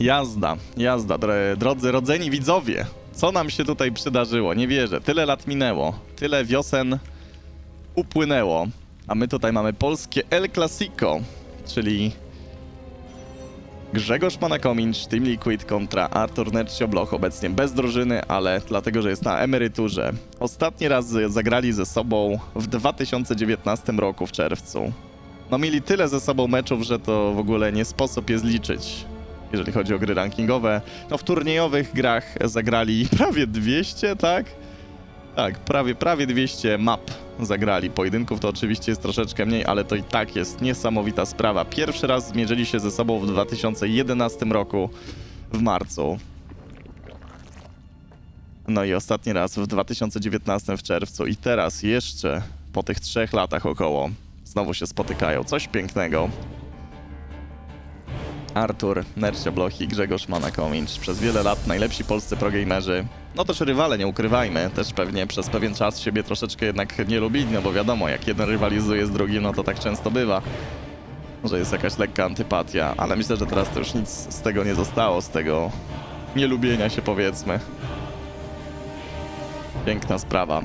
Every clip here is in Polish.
Jazda, jazda, dro- drodzy rodzeni widzowie. Co nam się tutaj przydarzyło? Nie wierzę. Tyle lat minęło, tyle wiosen upłynęło, a my tutaj mamy polskie El Clasico, czyli Grzegorz Manakomicz, Team Liquid kontra Artur Nercio Bloch, obecnie bez drużyny, ale dlatego, że jest na emeryturze. Ostatni raz zagrali ze sobą w 2019 roku w czerwcu. No mieli tyle ze sobą meczów, że to w ogóle nie sposób je zliczyć, jeżeli chodzi o gry rankingowe. No w turniejowych grach zagrali prawie 200, tak? Tak, prawie, prawie 200 map zagrali. Pojedynków to oczywiście jest troszeczkę mniej, ale to i tak jest niesamowita sprawa. Pierwszy raz zmierzyli się ze sobą w 2011 roku w marcu. No i ostatni raz w 2019 w czerwcu i teraz jeszcze po tych trzech latach około znowu się spotykają. Coś pięknego. Artur, Nercia Bloch i Grzegorz Manakomicz. Przez wiele lat najlepsi polscy progamerzy. No też rywale, nie ukrywajmy. Też pewnie przez pewien czas siebie troszeczkę jednak nie lubili, no bo wiadomo, jak jeden rywalizuje z drugim, no to tak często bywa. Że jest jakaś lekka antypatia, ale myślę, że teraz to już nic z tego nie zostało, z tego nielubienia się powiedzmy. Piękna sprawa.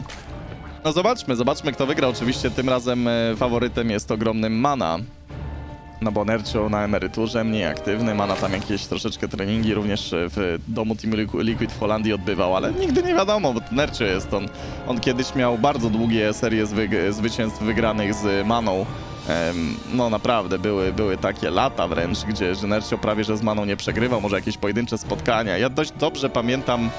No zobaczmy, zobaczmy kto wygra. Oczywiście tym razem e, faworytem jest ogromnym Mana. No bo Nercio na emeryturze, mniej aktywny, ma na tam jakieś troszeczkę treningi, również e, w domu Team Liqu- Liquid w Holandii odbywał, ale nigdy nie wiadomo, bo Nercio jest on. On kiedyś miał bardzo długie serie zwycięstw wygranych z Maną. No naprawdę, były, były takie lata wręcz, gdzie Nercio prawie że z Maną nie przegrywał, może jakieś pojedyncze spotkania. Ja dość dobrze pamiętam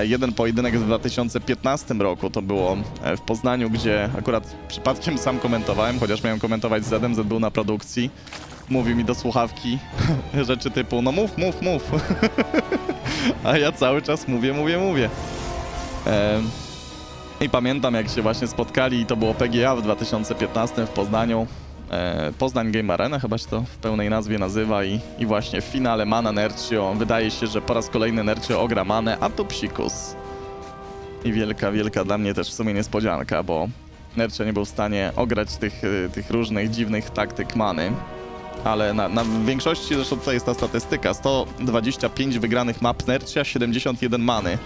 jeden pojedynek w 2015 roku, to było e, w Poznaniu, gdzie akurat przypadkiem sam komentowałem, chociaż miałem komentować z Zedem, Zed był na produkcji. Mówi mi do słuchawki rzeczy typu, no mów, mów, mów. A ja cały czas mówię, mówię, mówię. I pamiętam jak się właśnie spotkali i to było PGA w 2015 w Poznaniu. E, Poznań Game Arena chyba się to w pełnej nazwie nazywa i, i właśnie w finale Mana Nercio. Wydaje się, że po raz kolejny Nercio ogra Manę, a tu psikus. I wielka, wielka dla mnie też w sumie niespodzianka, bo Nercio nie był w stanie ograć tych, y, tych różnych dziwnych taktyk Many. Ale na, na większości, zresztą tutaj jest ta statystyka, 125 wygranych map Nercia, 71 Many.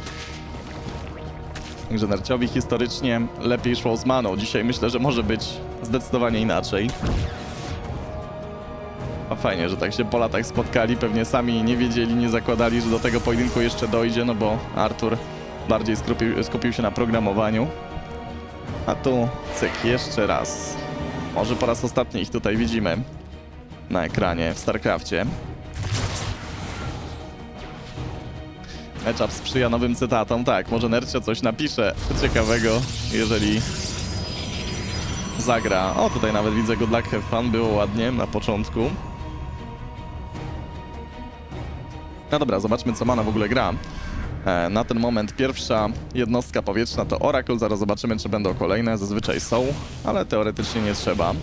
Także Nerciowi historycznie lepiej szło z Maną. Dzisiaj myślę, że może być zdecydowanie inaczej. A fajnie, że tak się po latach spotkali. Pewnie sami nie wiedzieli, nie zakładali, że do tego pojedynku jeszcze dojdzie, no bo Artur bardziej skupił, skupił się na programowaniu. A tu cyk, jeszcze raz. Może po raz ostatni ich tutaj widzimy na ekranie w StarCrafcie. Matchup sprzyja nowym cytatom. Tak, może Nercia coś napisze ciekawego, jeżeli zagra. O, tutaj nawet widzę Good Luck Have Fun, było ładnie na początku. No dobra, zobaczmy co Mana w ogóle gra. E, Na ten moment pierwsza jednostka powietrzna to Oracle, zaraz zobaczymy czy będą kolejne, zazwyczaj są, ale teoretycznie nie trzeba.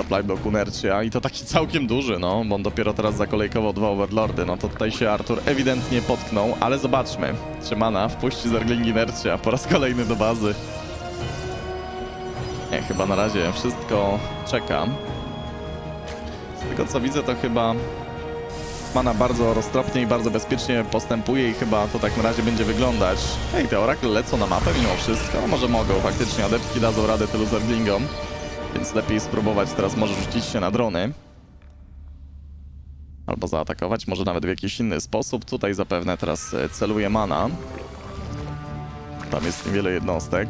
Supply block Unercia i to taki całkiem duży, no, bo on dopiero teraz zakolejkował dwa Overlordy, no to tutaj się Artur ewidentnie potknął, ale zobaczmy, czy Mana wpuści Zergling Inercia po raz kolejny do bazy. Nie, chyba na razie wszystko czeka. Z tego co widzę, to chyba Mana bardzo roztropnie i bardzo bezpiecznie postępuje i chyba to tak na razie będzie wyglądać. Hej, te Oracle lecą na mapę mimo wszystko, no może mogą, faktycznie adeptki dadzą radę tylu Zerglingom. Więc lepiej spróbować teraz może rzucić się na drony. Albo zaatakować, może nawet w jakiś inny sposób. Tutaj zapewne teraz e, celuje mana. Tam jest niewiele jednostek.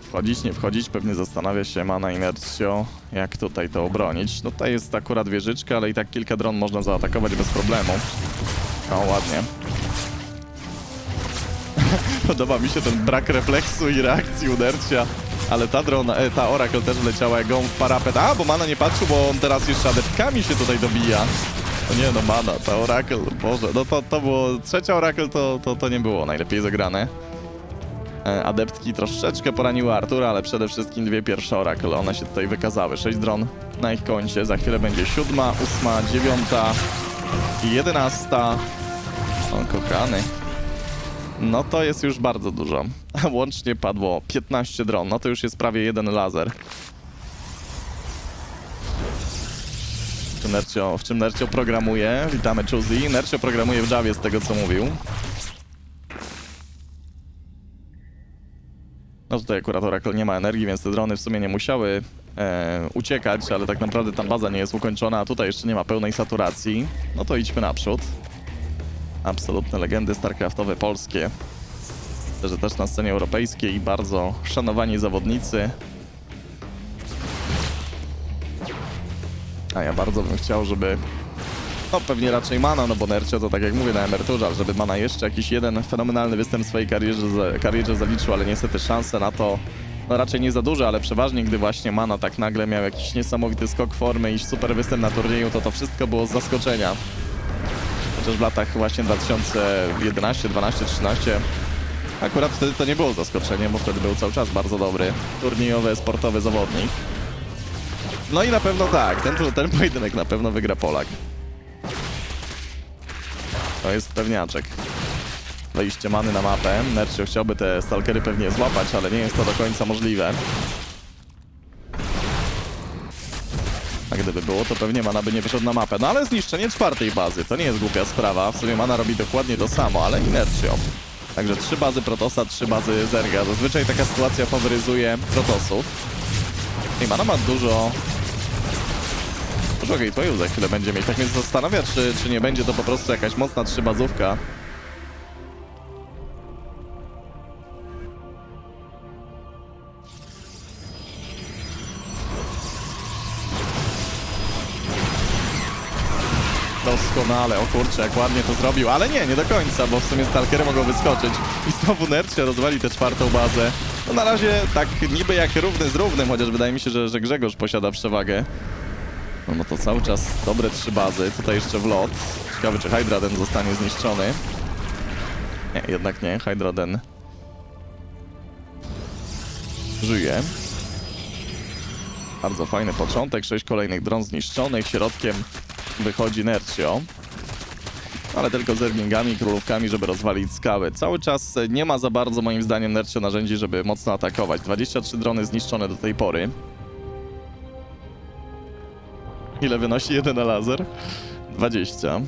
Wchodzić, nie wchodzić, pewnie zastanawia się Mana Inercio, jak tutaj to obronić. No tutaj jest akurat wieżyczka, ale i tak kilka dron można zaatakować bez problemu. O, ładnie. Podoba mi się ten brak refleksu i reakcji udercia. Ale ta drona, e, ta Oracle też wleciała jak w parapet. A, bo Mana nie patrzył, bo on teraz jeszcze adeptkami się tutaj dobija. O nie, no Mana, ta Oracle, Boże, no to, to było, trzecia Oracle to, to, to nie było najlepiej zagrane. E, Adeptki troszeczkę poraniły Artura, ale przede wszystkim dwie pierwsze Oracle, one się tutaj wykazały. Sześć dron na ich koncie, za chwilę będzie siódma, ósma, dziewiąta i jedenasta. O, kochany. No to jest już bardzo dużo. Łącznie padło 15 dron. No to już jest prawie jeden laser. Nercio, w czym Nercio programuje? Witamy Chuzi. Nercio programuje w Javie z tego co mówił. No tutaj akurat Oracle nie ma energii, więc te drony w sumie nie musiały e, uciekać, ale tak naprawdę tam baza nie jest ukończona, a tutaj jeszcze nie ma pełnej saturacji. No to idźmy naprzód. Absolutne legendy StarCraftowe polskie. Myślę, że też na scenie europejskiej bardzo szanowani zawodnicy. A ja bardzo bym chciał, żeby no pewnie raczej Mana, no bo Nercio to tak jak mówię na emeryturze, żeby Mana jeszcze jakiś jeden fenomenalny występ w swojej karierze, karierze zaliczył, ale niestety szanse na to no raczej nie za duże, ale przeważnie gdy właśnie Mana tak nagle miał jakiś niesamowity skok formy i super występ na turnieju, to to wszystko było z zaskoczenia. Chociaż w latach właśnie 2011, 12, 13 akurat wtedy to nie było zaskoczeniem, bo wtedy był cały czas bardzo dobry turniejowy, sportowy zawodnik. No i na pewno tak, ten, ten pojedynek na pewno wygra Polak. To jest pewniaczek. Wejście many na mapę. Nercio chciałby te stalkery pewnie złapać, ale nie jest to do końca możliwe. A gdyby było, to pewnie mana by nie wyszedł na mapę. No ale zniszczenie czwartej bazy to nie jest głupia sprawa. W sumie mana robi dokładnie to samo, ale inercją. Także trzy bazy Protosa, trzy bazy Zerga. Zazwyczaj taka sytuacja faworyzuje Protosów. I mana ma dużo Dużo gatewayu za chwilę będzie mieć. Tak mnie zastanawia, czy, czy nie będzie to po prostu jakaś mocna trzybazówka. Doskonale, o kurczę, jak ładnie to zrobił, ale nie, nie do końca, bo w sumie stalkery mogą wyskoczyć i znowu Nercia rozwali tę czwartą bazę. No na razie tak niby jak równy z równym, chociaż wydaje mi się, że, że Grzegorz posiada przewagę. No, no to cały czas dobre trzy bazy. Tutaj jeszcze wlot. Ciekawe, czy Hydraden zostanie zniszczony. Nie, jednak nie. Hydraden żyje. Bardzo fajny początek. Sześć kolejnych dron zniszczonych. Środkiem wychodzi Nercio. Ale tylko z i królówkami, żeby rozwalić skały. Cały czas e, nie ma za bardzo, moim zdaniem, narzędzi, żeby mocno atakować. 23 drony zniszczone do tej pory. Ile wynosi jeden laser? 20.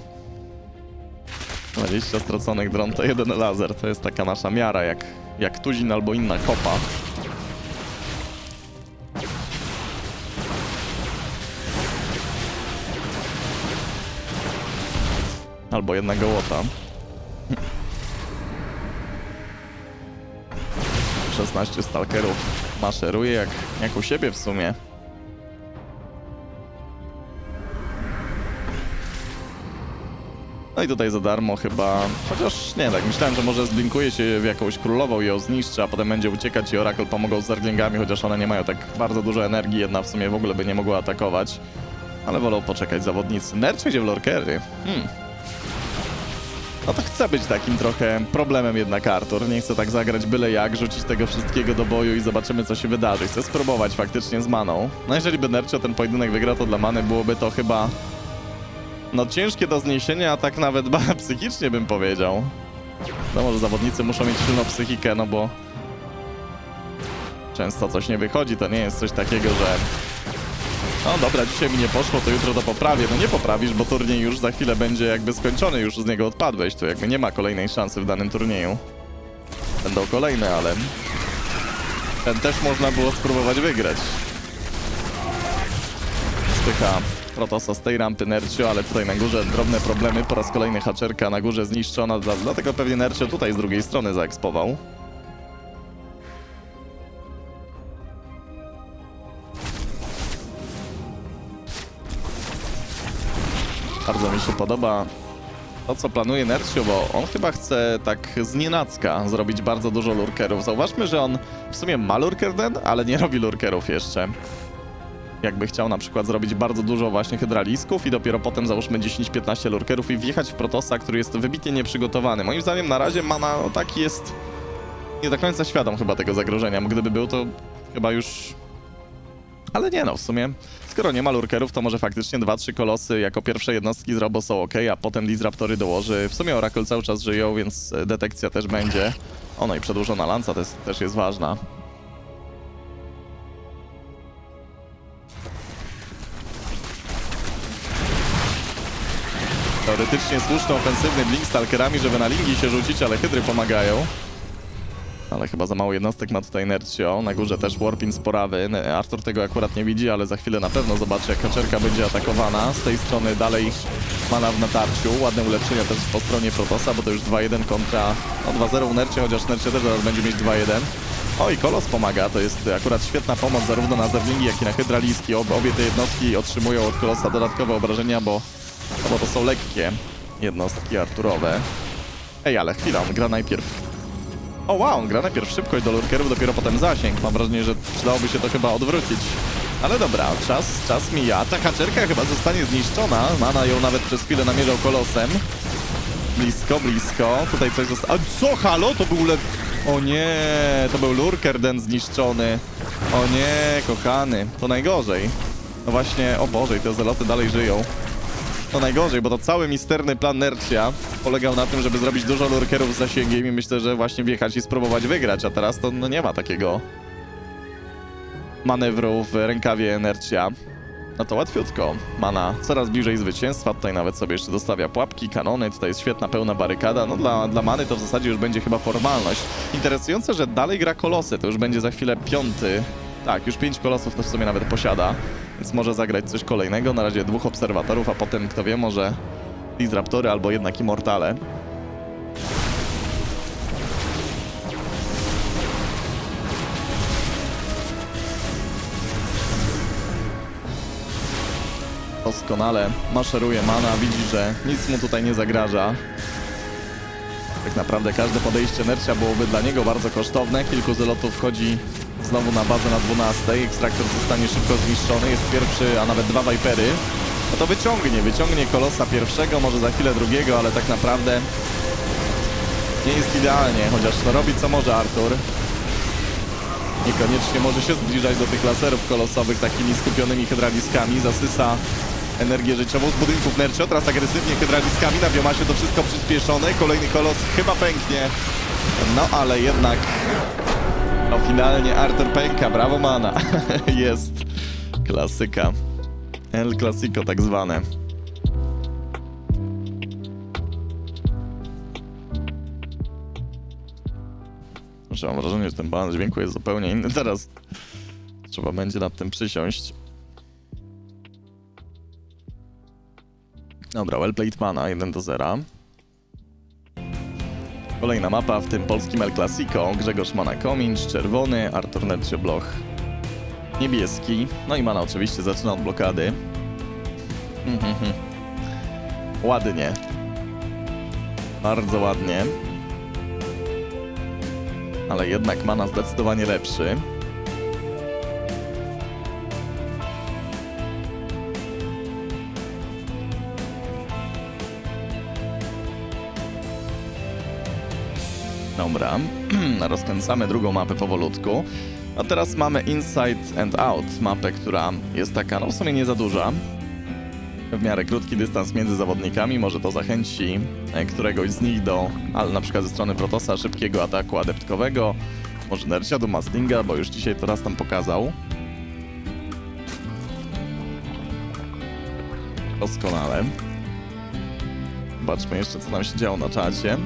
20 straconych dron to jeden laser. To jest taka nasza miara, jak, jak tuzin albo inna kopa. Albo jedna gołota. 16 stalkerów maszeruje jak, jak u siebie w sumie. No i tutaj za darmo chyba, chociaż nie tak, myślałem, że może zblinkuje się w jakąś królową i ją zniszczy, a potem będzie uciekać i Oracle pomogą z zerglingami, chociaż one nie mają tak bardzo dużo energii, jedna w sumie w ogóle by nie mogła atakować. Ale wolą poczekać zawodnicy. Nerch idzie w lorkery. Hmm. No to chce być takim trochę problemem jednak Artur. Nie chce tak zagrać byle jak, rzucić tego wszystkiego do boju i zobaczymy co się wydarzy. Chce spróbować faktycznie z maną. No jeżeli by Nercio ten pojedynek wygrał, to dla many byłoby to chyba no ciężkie do zniesienia, a tak nawet ba, psychicznie bym powiedział. No może zawodnicy muszą mieć silną psychikę, no bo często coś nie wychodzi, to nie jest coś takiego, że no dobra, dzisiaj mi nie poszło, to jutro to poprawię. No nie poprawisz, bo turniej już za chwilę będzie jakby skończony, już z niego odpadłeś, to jakby nie ma kolejnej szansy w danym turnieju. Będą kolejne, ale ten też można było spróbować wygrać. Spycha Protosa z tej rampy Nercio, ale tutaj na górze drobne problemy. Po raz kolejny haczerka na górze zniszczona, dla- dlatego pewnie Nercio tutaj z drugiej strony zaekspował. Bardzo mi się podoba to, co planuje Nercio, bo on chyba chce tak z nienacka zrobić bardzo dużo lurkerów. Zauważmy, że on w sumie ma lurker den, ale nie robi lurkerów jeszcze jakby chciał na przykład zrobić bardzo dużo właśnie hydralisków i dopiero potem załóżmy 10-15 lurkerów i wjechać w Protosa, który jest wybitnie nieprzygotowany. Moim zdaniem na razie Mana no, taki jest nie do końca świadom chyba tego zagrożenia, gdyby był to chyba już Ale nie no, w sumie, skoro nie ma lurkerów, to może faktycznie 2-3 kolosy jako pierwsze jednostki z Robo są ok, a potem Disruptory dołoży. W sumie Oracle cały czas żyją, więc e, detekcja też będzie. Ono i przedłużona lanca też, też jest ważna. Teoretycznie słuszny ofensywny blink stalkerami, żeby na linki się rzucić, ale hydry pomagają. Ale chyba za mało jednostek ma tutaj Nercio. Na górze też Warpin sporawy. Arthur tego akurat nie widzi, ale za chwilę na pewno zobaczy, jak kaczerka będzie atakowana. Z tej strony dalej mana w natarciu. Ładne ulepszenia też po stronie Protosa, bo to już 2-1 kontra no 2-0 u Nercio, chociaż Nercio też zaraz będzie mieć 2-1. O i Kolos pomaga, to jest akurat świetna pomoc zarówno na Zerlingi, jak i na Hydraliski. Ob obie te jednostki otrzymują od Kolosa dodatkowe obrażenia, bo, no bo to są lekkie jednostki Arturowe. Ej, ale chwila, on gra najpierw o wow, gra najpierw szybko i do lurkerów, dopiero potem zasięg. Mam wrażenie, że przydałoby się to chyba odwrócić. Ale dobra, czas, czas mija. Ta haczerka chyba zostanie zniszczona. Mana ją nawet przez chwilę namierzał kolosem. Blisko, blisko. Tutaj coś zostało. A co, halo? To był le... O nie, to był lurker den zniszczony. O nie, kochany. To najgorzej. No właśnie, o Boże, te zeloty dalej żyją. To najgorzej, bo to cały misterny plan Nercia polegał na tym, żeby zrobić dużo lurkerów z zasięgiem i myślę, że właśnie wjechać i spróbować wygrać, a teraz to no, nie ma takiego manewru w rękawie Nercia. No to łatwiutko. Mana coraz bliżej zwycięstwa. Tutaj nawet sobie jeszcze dostawia pułapki, kanony. Tutaj jest świetna, pełna barykada. No dla, dla Many to w zasadzie już będzie chyba formalność. Interesujące, że dalej gra kolosy. To już będzie za chwilę piąty. Tak, już pięć kolosów to w sumie nawet posiada. Więc może zagrać coś kolejnego. Na razie dwóch obserwatorów, a potem kto wie, może Disruptory albo jednak Immortale. Doskonale maszeruje mana, widzi, że nic mu tutaj nie zagraża. Tak naprawdę każde podejście Nercia byłoby dla niego bardzo kosztowne. Kilku zelotów wchodzi znowu na bazę na 12. Ekstraktor zostanie szybko zniszczony. Jest pierwszy, a nawet dwa Vipery. No to wyciągnie, wyciągnie Kolosa pierwszego, może za chwilę drugiego, ale tak naprawdę nie jest idealnie, chociaż no robi co może Artur. Niekoniecznie może się zbliżać do tych laserów kolosowych takimi skupionymi hydraliskami. Zasysa energię życiową z budynków Nercio. Teraz agresywnie hydraliskami na biomasie to wszystko przyspieszone. Kolejny kolos chyba pęknie. No ale jednak no finalnie Artur pęka. Brawo Mana. Jest. Klasyka. El Clasico tak zwane. Muszę mam wrażenie, że ten balans dźwięku jest zupełnie inny teraz. Trzeba będzie nad tym przysiąść. Dobra, well played mana, 1 do 0. Kolejna mapa, w tym polskim El Clasico. Grzegorz Mana Komincz, czerwony, Artur Nercio Bloch niebieski. No i mana oczywiście zaczyna od blokady. Mhm. ładnie. Bardzo ładnie. Ale jednak mana zdecydowanie lepszy. Dobra, rozkręcamy drugą mapę powolutku. A teraz mamy Inside and Out, mapę, która jest taka, no w sumie nie za duża. W miarę krótki dystans między zawodnikami, może to zachęci e, któregoś z nich do, ale na przykład ze strony Protosa, szybkiego ataku adeptkowego, może Nercia do Maslinga, bo już dzisiaj to raz tam pokazał. Doskonale. Zobaczmy jeszcze, co tam się działo na czacie.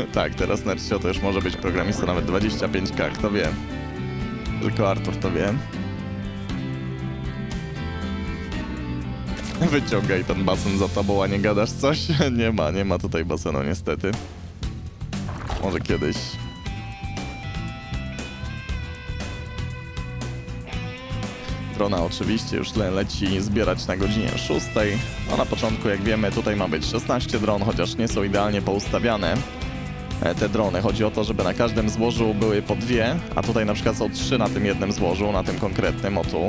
tak, teraz Nercio to już może być programista nawet 25k, kto wie. Tylko Artur to wie. Wyciągaj ten basen za tobą, a nie gadasz coś? nie ma, nie ma tutaj basenu niestety. Może kiedyś. Drona oczywiście już le leci zbierać na godzinie 6. No na początku, jak wiemy, tutaj ma być 16 dron, chociaż nie są idealnie poustawiane te drony. Chodzi o to, żeby na każdym złożu były po dwie, a tutaj na przykład są trzy na tym jednym złożu, na tym konkretnym, o tu.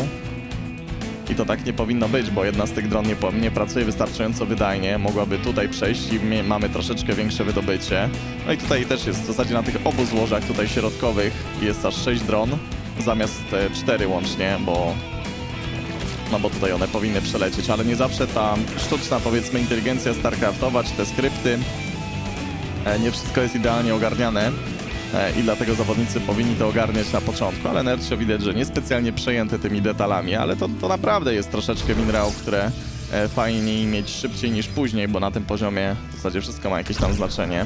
I to tak nie powinno być, bo jedna z tych dron nie, nie pracuje wystarczająco wydajnie, mogłaby tutaj przejść i mamy troszeczkę większe wydobycie. No i tutaj też jest w zasadzie na tych obu złożach tutaj środkowych jest aż 6 dron, zamiast 4 łącznie, bo no bo tutaj one powinny przelecieć, ale nie zawsze ta sztuczna, powiedzmy, inteligencja StarCraftowa, czy te skrypty, e, nie wszystko jest idealnie ogarniane e, i dlatego zawodnicy powinni to ogarniać na początku, ale Nercio widać, że niespecjalnie przejęty tymi detalami, ale to, to naprawdę jest troszeczkę minerałów, które e, fajniej mieć szybciej niż później, bo na tym poziomie w zasadzie wszystko ma jakieś tam znaczenie.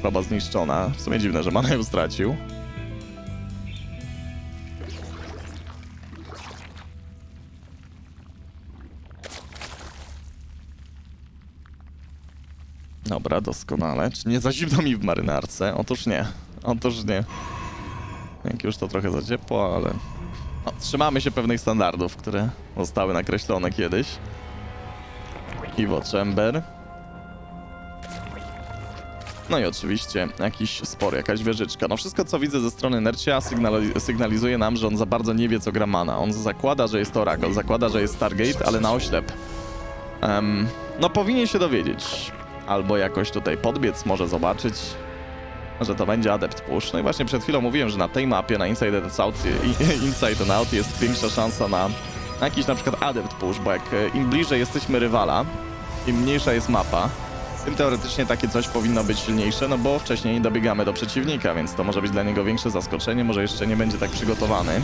Proba zniszczona. W sumie dziwne, że mana ją stracił. Dobra, doskonale. Czy nie za zimno mi w marynarce? Otóż nie. Otóż nie. Jak już to trochę za ciepło, ale... No, trzymamy się pewnych standardów, które zostały nakreślone kiedyś. Iwo Chamber. No i oczywiście jakiś spor, jakaś wieżyczka. No wszystko, co widzę ze strony Nercia sygnali- sygnalizuje nam, że on za bardzo nie wie, co gra mana. On zakłada, że jest Oracle, zakłada, że jest Stargate, ale na oślep. Em, no powinien się dowiedzieć. Albo jakoś tutaj podbiec, może zobaczyć, że to będzie Adept Push. No i właśnie przed chwilą mówiłem, że na tej mapie, na Inside and Out, Inside and Out jest większa szansa na, na jakiś na przykład Adept Push, bo jak e, im bliżej jesteśmy rywala, im mniejsza jest mapa, tym teoretycznie takie coś powinno być silniejsze, no bo wcześniej dobiegamy do przeciwnika, więc to może być dla niego większe zaskoczenie, może jeszcze nie będzie tak przygotowany.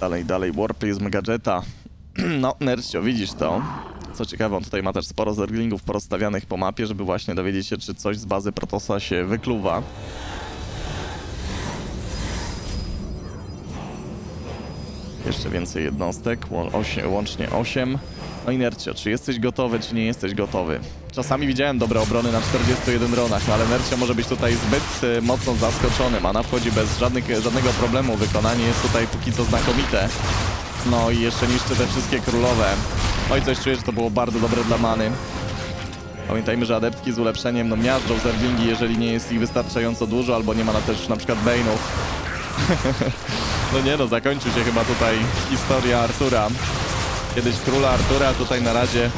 Dalej, dalej, Warprism Gadżeta. No, Nercio, widzisz to. Co ciekawe, on tutaj ma też sporo zerglingów porozstawianych po mapie, żeby właśnie dowiedzieć się, czy coś z bazy Protosa się wykluwa. Jeszcze więcej jednostek, łącznie 8. No Inercio, czy jesteś gotowy, czy nie jesteś gotowy? Czasami widziałem dobre obrony na 41 dronach, no ale Nercio może być tutaj zbyt y, mocno zaskoczony. Mana wchodzi bez żadnych, żadnego problemu, wykonanie jest tutaj póki co znakomite. No i jeszcze niszczy te wszystkie królowe. No i coś czuję, że to było bardzo dobre dla Many. Pamiętajmy, że adeptki z ulepszeniem no miażdżą zerglingi, jeżeli nie jest ich wystarczająco dużo, albo nie ma na też na przykład Bane'ów. no nie no, zakończy się chyba tutaj historia Artura. Kiedyś króla Artura, tutaj na razie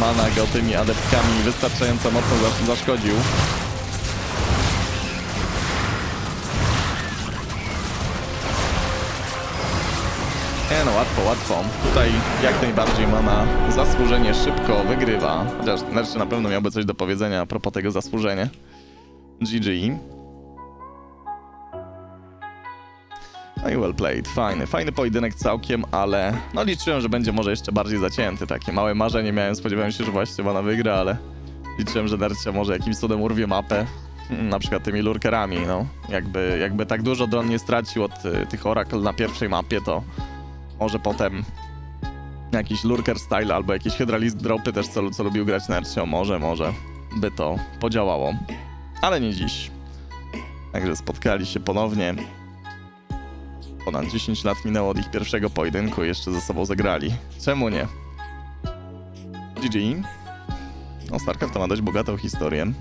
Mana go tymi adeptkami wystarczająco mocno zasz- zaszkodził. Nie no, łatwo, łatwo. Tutaj jak najbardziej Mana zasłużenie szybko wygrywa. Chociaż Nerczy na pewno miałby coś do powiedzenia a propos tego zasłużenia. GG. No i well played, fajny, fajny pojedynek całkiem, ale no liczyłem, że będzie może jeszcze bardziej zacięty, takie małe marzenie miałem, spodziewałem się, że właśnie Mana wygra, ale liczyłem, że Nercia może jakimś cudem urwie mapę, Mm, na przykład tymi lurkerami, no. Jakby, jakby tak dużo dron nie stracił od y, tych Oracle na pierwszej mapie, to może potem jakiś lurker style albo jakieś hydralisk dropy też, co, co lubił grać Nercio, może, może by to podziałało, ale nie dziś. Także spotkali się ponownie. Ponad 10 lat minęło od ich pierwszego pojedynku i jeszcze ze sobą zagrali. Czemu nie? GG. No, StarCraft to ma dość bogatą historię.